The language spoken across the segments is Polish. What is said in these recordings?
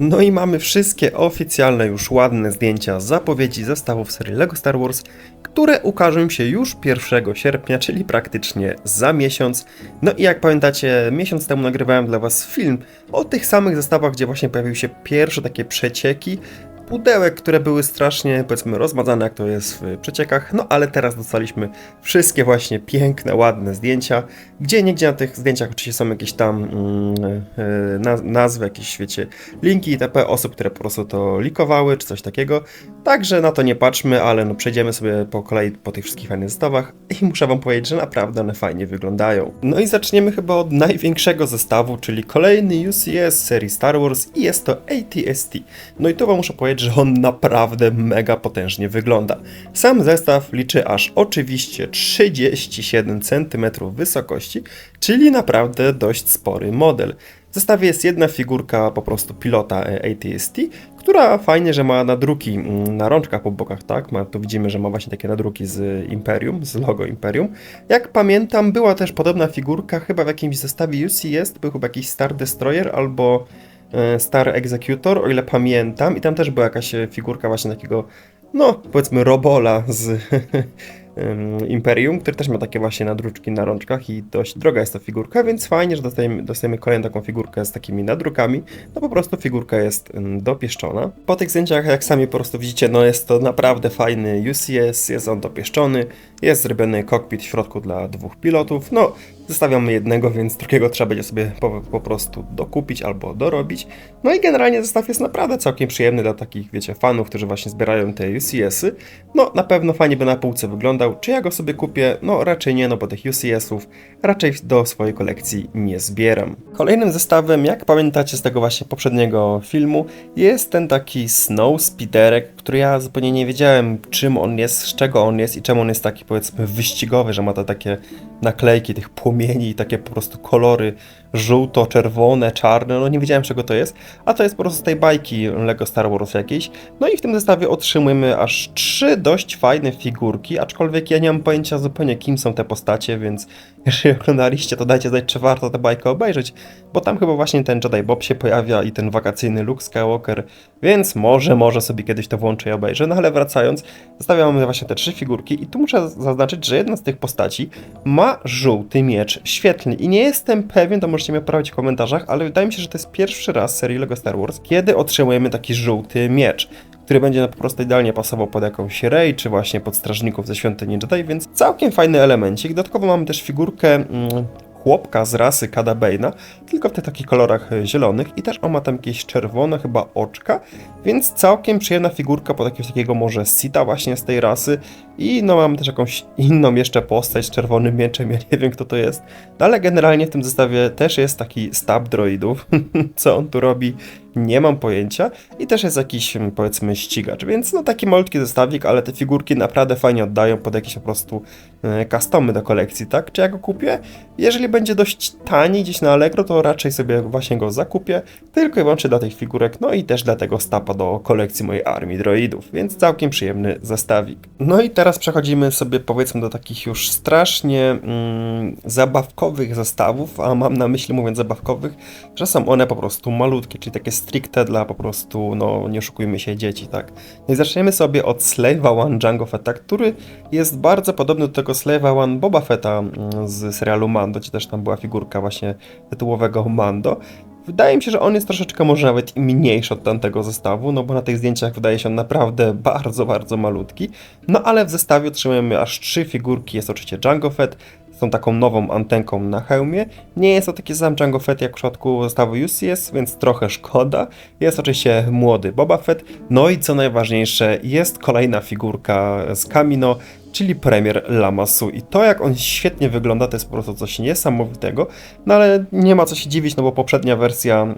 No i mamy wszystkie oficjalne, już ładne zdjęcia zapowiedzi zestawów serii LEGO Star Wars, które ukażą się już 1 sierpnia, czyli praktycznie za miesiąc. No i jak pamiętacie, miesiąc temu nagrywałem dla Was film o tych samych zestawach, gdzie właśnie pojawiły się pierwsze takie przecieki pudełek, które były strasznie, powiedzmy, rozmazane, jak to jest w przeciekach, no ale teraz dostaliśmy wszystkie właśnie piękne, ładne zdjęcia, gdzie niegdzie na tych zdjęciach oczywiście są jakieś tam naz- nazwy, jakieś, wiecie, linki itp. osób, które po prostu to likowały, czy coś takiego, także na to nie patrzmy, ale no przejdziemy sobie po kolei po tych wszystkich fajnych zestawach i muszę wam powiedzieć, że naprawdę one fajnie wyglądają. No i zaczniemy chyba od największego zestawu, czyli kolejny UCS serii Star Wars i jest to ATST. No i tu wam muszę powiedzieć, że on naprawdę mega potężnie wygląda. Sam zestaw liczy aż oczywiście 37 cm wysokości, czyli naprawdę dość spory model. W zestawie jest jedna figurka po prostu pilota ATST, która fajnie, że ma nadruki mm, na rączkach po bokach, tak? Ma, tu widzimy, że ma właśnie takie nadruki z Imperium, z logo Imperium. Jak pamiętam, była też podobna figurka chyba w jakimś zestawie UCS, był chyba jakiś Star Destroyer albo e, Star Executor, o ile pamiętam, i tam też była jakaś figurka właśnie takiego, no powiedzmy robola z Imperium, który też ma takie właśnie nadruczki na rączkach i dość droga jest to figurka, więc fajnie, że dostajemy, dostajemy kolejną taką figurkę z takimi nadrukami, no po prostu figurka jest dopieszczona. Po tych zdjęciach, jak sami po prostu widzicie, no jest to naprawdę fajny UCS, jest on dopieszczony, jest zrobiony kokpit w środku dla dwóch pilotów, no Zostawiamy jednego, więc drugiego trzeba będzie sobie po, po prostu dokupić albo dorobić. No i generalnie zestaw jest naprawdę całkiem przyjemny dla takich, wiecie, fanów, którzy właśnie zbierają te UCS-y. No, na pewno fajnie by na półce wyglądał. Czy ja go sobie kupię? No, raczej nie, no bo tych UCS-ów raczej do swojej kolekcji nie zbieram. Kolejnym zestawem, jak pamiętacie z tego właśnie poprzedniego filmu, jest ten taki Snow Speederek, który ja zupełnie nie wiedziałem, czym on jest, z czego on jest i czemu on jest taki, powiedzmy, wyścigowy, że ma te takie naklejki tych płomieni i takie po prostu kolory żółto, czerwone, czarne, no nie wiedziałem czego to jest, a to jest po prostu z tej bajki Lego Star Wars jakiejś. No i w tym zestawie otrzymujemy aż trzy dość fajne figurki, aczkolwiek ja nie mam pojęcia zupełnie kim są te postacie, więc jeżeli oglądaliście, to dajcie znać, czy warto tę bajkę obejrzeć, bo tam chyba właśnie ten Jedi Bob się pojawia i ten wakacyjny Luke Skywalker, więc może, może sobie kiedyś to włączę i obejrzę, no ale wracając, zostawiamy właśnie te trzy figurki i tu muszę zaznaczyć, że jedna z tych postaci ma żółty miecz świetlny i nie jestem pewien, to możecie mnie poprawić w komentarzach, ale wydaje mi się, że to jest pierwszy raz serii LEGO Star Wars, kiedy otrzymujemy taki żółty miecz który będzie po prostu idealnie pasował pod jakąś Rey, czy właśnie pod strażników ze świątyni Jedi, więc całkiem fajny elemencik. Dodatkowo mamy też figurkę mm, chłopka z rasy Kada Bane'a, tylko w tych takich kolorach e, zielonych i też on ma tam jakieś czerwone chyba oczka, więc całkiem przyjemna figurka pod jakiegoś takiego może Sita właśnie z tej rasy. I no mamy też jakąś inną jeszcze postać z czerwonym mieczem, ja nie wiem kto to jest, no ale generalnie w tym zestawie też jest taki stab droidów, co on tu robi nie mam pojęcia i też jest jakiś mm, powiedzmy ścigacz, więc no taki malutki zestawik, ale te figurki naprawdę fajnie oddają pod jakieś po prostu customy do kolekcji, tak? Czy ja go kupię? Jeżeli będzie dość tani gdzieś na Allegro, to raczej sobie właśnie go zakupię, tylko i wyłącznie dla tych figurek, no i też dla tego stapa do kolekcji mojej armii droidów, więc całkiem przyjemny zestawik. No i teraz przechodzimy sobie powiedzmy do takich już strasznie mm, zabawkowych zestawów, a mam na myśli mówiąc zabawkowych, że są one po prostu malutkie, czyli takie stricte dla po prostu, no nie oszukujmy się, dzieci, tak. No i zaczniemy sobie od Slave'a One Fetta, który jest bardzo podobny do tego Slave'a One Boba Fetta mm, z serialu Mando, czy też tam była figurka właśnie tytułowego Mando. Wydaje mi się, że on jest troszeczkę może nawet mniejszy od tamtego zestawu, no bo na tych zdjęciach wydaje się on naprawdę bardzo, bardzo malutki. No ale w zestawie otrzymujemy aż trzy figurki, jest oczywiście Django Fett, z tą taką nową antenką na hełmie. Nie jest to taki sam Django Fett jak w przypadku zestawu UCS, więc trochę szkoda. Jest oczywiście młody Boba Fett. No i co najważniejsze, jest kolejna figurka z Kamino, czyli premier Lamasu. I to, jak on świetnie wygląda, to jest po prostu coś niesamowitego. No ale nie ma co się dziwić, no bo poprzednia wersja mm,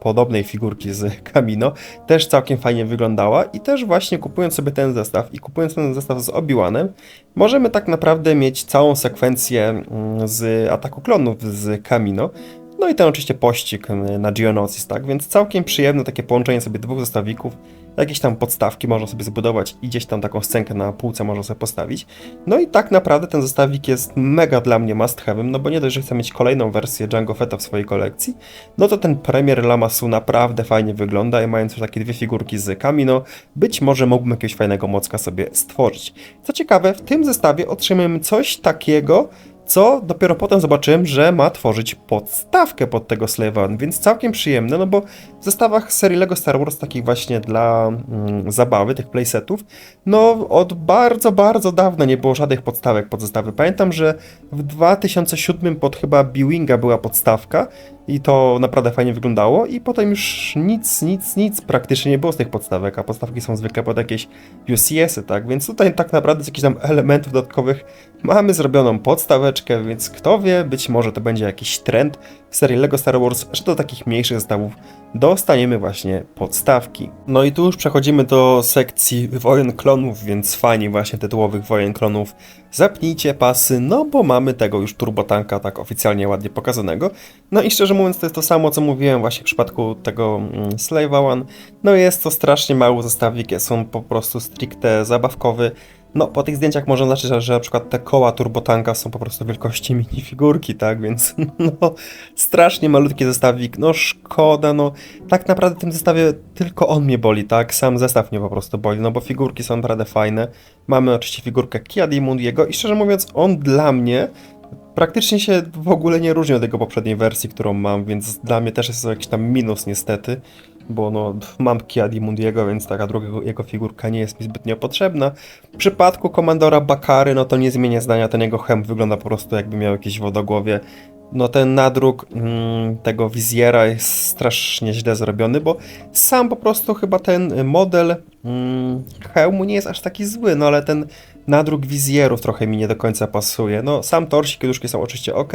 podobnej figurki z Kamino też całkiem fajnie wyglądała. I też właśnie kupując sobie ten zestaw i kupując ten zestaw z Obi-Wanem, możemy tak naprawdę mieć całą sekwencję mm, z ataku klonów z Kamino. No i ten oczywiście pościg y, na Geonosis, tak? Więc całkiem przyjemne takie połączenie sobie dwóch zestawików. Jakieś tam podstawki można sobie zbudować i gdzieś tam taką scenkę na półce można sobie postawić. No i tak naprawdę ten zestawik jest mega dla mnie must have'em, no bo nie dość, że chcę mieć kolejną wersję Django Fetta w swojej kolekcji, no to ten Premier Lamasu naprawdę fajnie wygląda i mając już takie dwie figurki z Camino, być może mógłbym jakiegoś fajnego mocka sobie stworzyć. Co ciekawe, w tym zestawie otrzymujemy coś takiego, co dopiero potem zobaczyłem, że ma tworzyć podstawkę pod tego Slave więc całkiem przyjemne, no bo w zestawach serii LEGO Star Wars, takich właśnie dla mm, zabawy, tych playsetów, no od bardzo, bardzo dawna nie było żadnych podstawek pod zestawy. Pamiętam, że w 2007 pod chyba B-Winga była podstawka i to naprawdę fajnie wyglądało i potem już nic, nic, nic praktycznie nie było z tych podstawek, a podstawki są zwykle pod jakieś UCS-y, tak? Więc tutaj tak naprawdę z jakichś tam elementów dodatkowych mamy zrobioną podstaweczkę, więc kto wie, być może to będzie jakiś trend w serii LEGO Star Wars, że do takich mniejszych zestawów dostaniemy właśnie podstawki. No i tu już przechodzimy do sekcji wojen klonów, więc fani właśnie tytułowych wojen klonów, zapnijcie pasy, no bo mamy tego już turbotanka tak oficjalnie ładnie pokazanego. No i szczerze mówiąc to jest to samo, co mówiłem właśnie w przypadku tego mm, Slave'a One. No jest to strasznie mały zestawik, jest on po prostu stricte zabawkowy. No, po tych zdjęciach można znaczyć, że, na przykład te koła turbotanka są po prostu wielkości minifigurki, tak? Więc no, strasznie malutki zestawik, no szkoda, no tak naprawdę w tym zestawie tylko on mnie boli, tak? Sam zestaw mnie po prostu boli, no bo figurki są naprawdę fajne. Mamy oczywiście figurkę Kia Dimundiego i szczerze mówiąc, on dla mnie praktycznie się w ogóle nie różni od jego poprzedniej wersji, którą mam, więc dla mnie też jest to jakiś tam minus niestety bo no, mam Kia Mundiego, więc taka druga jego figurka nie jest mi zbytnio potrzebna. W przypadku komandora Bakary, no to nie zmienia zdania, ten jego hem wygląda po prostu jakby miał jakieś wodogłowie. No ten nadruk mm, tego wizjera jest strasznie źle zrobiony, bo sam po prostu chyba ten model hełmu nie jest aż taki zły, no ale ten nadruk wizjerów trochę mi nie do końca pasuje. No sam torsik i duszki są oczywiście ok,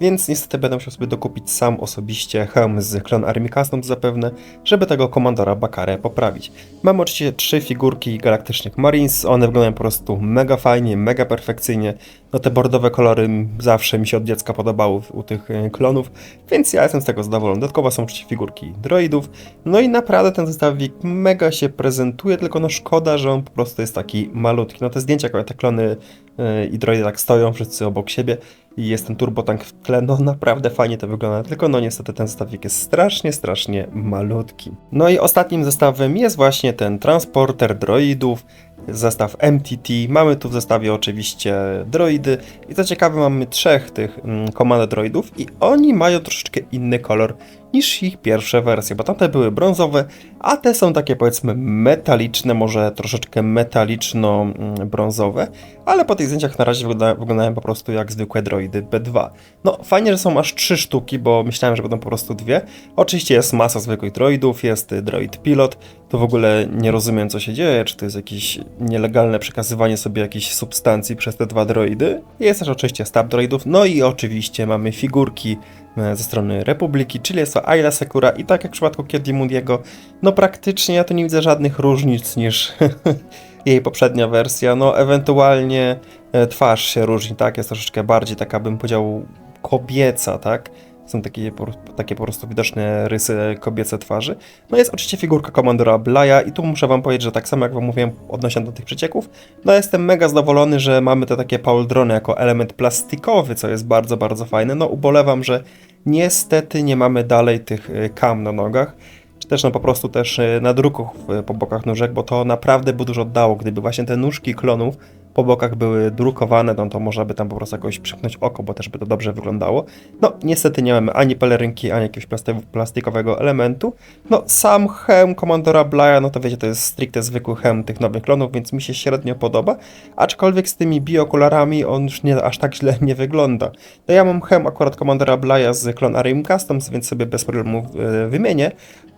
więc niestety będę musiał sobie dokupić sam osobiście hełm z Clone Army Customs zapewne, żeby tego komandora Bakarę poprawić. Mam oczywiście trzy figurki galaktycznych Marines, one wyglądają po prostu mega fajnie, mega perfekcyjnie. No te bordowe kolory zawsze mi się od dziecka podobały u tych e, klonów, więc ja jestem z tego zadowolony. Dodatkowo są oczywiście figurki droidów, no i naprawdę ten zestawik mega się prezentuje, tylko no szkoda, że on po prostu jest taki malutki. No te zdjęcia, jak te klony yy, i droidy tak stoją wszyscy obok siebie, i jest ten turbotank w tle, no naprawdę fajnie to wygląda, tylko no niestety ten zestawik jest strasznie, strasznie malutki. No i ostatnim zestawem jest właśnie ten transporter droidów, zestaw MTT. Mamy tu w zestawie oczywiście droidy i co ciekawe mamy trzech tych mm, komand droidów i oni mają troszeczkę inny kolor niż ich pierwsze wersje, bo tamte były brązowe, a te są takie powiedzmy metaliczne, może troszeczkę metaliczno-brązowe, ale po tych zdjęciach na razie wygląda, wyglądają po prostu jak zwykłe droidy B2. No fajnie, że są aż trzy sztuki, bo myślałem, że będą po prostu dwie. Oczywiście jest masa zwykłych droidów, jest droid pilot, to w ogóle nie rozumiem co się dzieje, czy to jest jakieś nielegalne przekazywanie sobie jakichś substancji przez te dwa droidy. Jest też oczywiście stab droidów, no i oczywiście mamy figurki ze strony Republiki, czyli jest to Ayla Sekura i tak jak w przypadku Kiedi Mundiego, no praktycznie ja tu nie widzę żadnych różnic niż jej poprzednia wersja, no ewentualnie e, twarz się różni, tak, jest troszeczkę bardziej taka bym powiedział kobieca, tak, są takie, takie po prostu widoczne rysy kobiece twarzy. No jest oczywiście figurka komandora Blaya i tu muszę wam powiedzieć, że tak samo jak wam mówiłem odnośnie do tych przecieków, no jestem mega zadowolony, że mamy te takie pauldrony jako element plastikowy, co jest bardzo, bardzo fajne. No ubolewam, że niestety nie mamy dalej tych y, kam na nogach. Czy też no po prostu też y, nadruków po bokach nóżek, bo to naprawdę by dużo dało, gdyby właśnie te nóżki klonów po bokach były drukowane, no to można by tam po prostu jakoś przymknąć oko, bo też by to dobrze wyglądało. No, niestety nie mamy ani pelerynki, ani jakiegoś plastikowego elementu. No, sam hełm Komandora Blaya, no to wiecie, to jest stricte zwykły hełm tych nowych klonów, więc mi się średnio podoba, aczkolwiek z tymi biokularami on już nie, aż tak źle nie wygląda. No ja mam hełm akurat Komandora Blaya z Clone Arim Customs, więc sobie bez problemu yy, wymienię,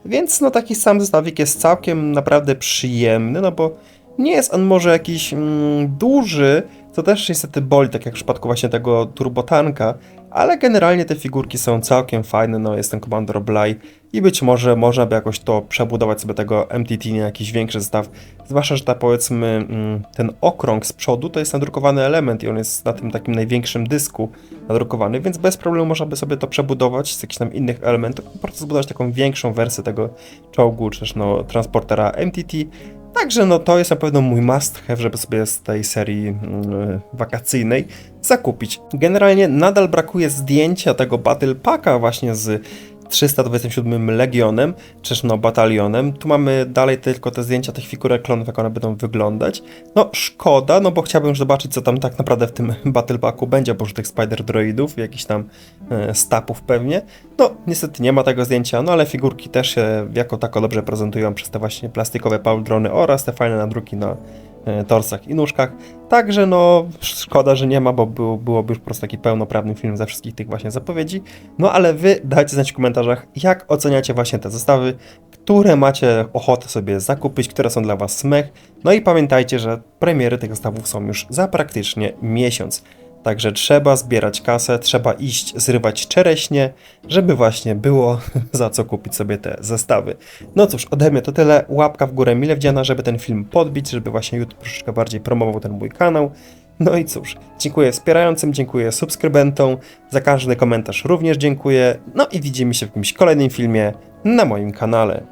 więc no taki sam zestawik jest całkiem naprawdę przyjemny, no bo nie jest on może jakiś mm, duży, co też niestety boli, tak jak w przypadku właśnie tego turbotanka, ale generalnie te figurki są całkiem fajne, no jest ten Commander Bly i być może można by jakoś to przebudować sobie tego MTT na jakiś większy zestaw, zwłaszcza, że ta powiedzmy mm, ten okrąg z przodu to jest nadrukowany element i on jest na tym takim największym dysku nadrukowany, więc bez problemu można by sobie to przebudować z jakichś tam innych elementów, po prostu zbudować taką większą wersję tego czołgu, czy też no transportera MTT, Także no to jest na pewno mój must have, żeby sobie z tej serii mm, wakacyjnej zakupić. Generalnie nadal brakuje zdjęcia tego Battle Packa właśnie z 327 Legionem, czy też no batalionem. Tu mamy dalej tylko te zdjęcia tych figurek klonów, jak one będą wyglądać. No szkoda, no bo chciałbym już zobaczyć, co tam tak naprawdę w tym Battle Packu będzie, oprócz tych Spider Droidów, jakichś tam e, stapów pewnie. No niestety nie ma tego zdjęcia, no ale figurki też się jako tako dobrze prezentują przez te właśnie plastikowe pauldrony oraz te fajne nadruki na torsach i nóżkach. Także no, szkoda, że nie ma, bo był, byłoby już po prostu taki pełnoprawny film ze wszystkich tych właśnie zapowiedzi. No ale wy dajcie znać w komentarzach, jak oceniacie właśnie te zestawy, które macie ochotę sobie zakupić, które są dla was smech. No i pamiętajcie, że premiery tych zestawów są już za praktycznie miesiąc. Także trzeba zbierać kasę, trzeba iść zrywać czereśnie, żeby właśnie było za co kupić sobie te zestawy. No cóż, ode mnie to tyle. Łapka w górę mile wdziana, żeby ten film podbić, żeby właśnie YouTube troszeczkę bardziej promował ten mój kanał. No i cóż, dziękuję wspierającym, dziękuję subskrybentom, za każdy komentarz również dziękuję. No i widzimy się w jakimś kolejnym filmie na moim kanale.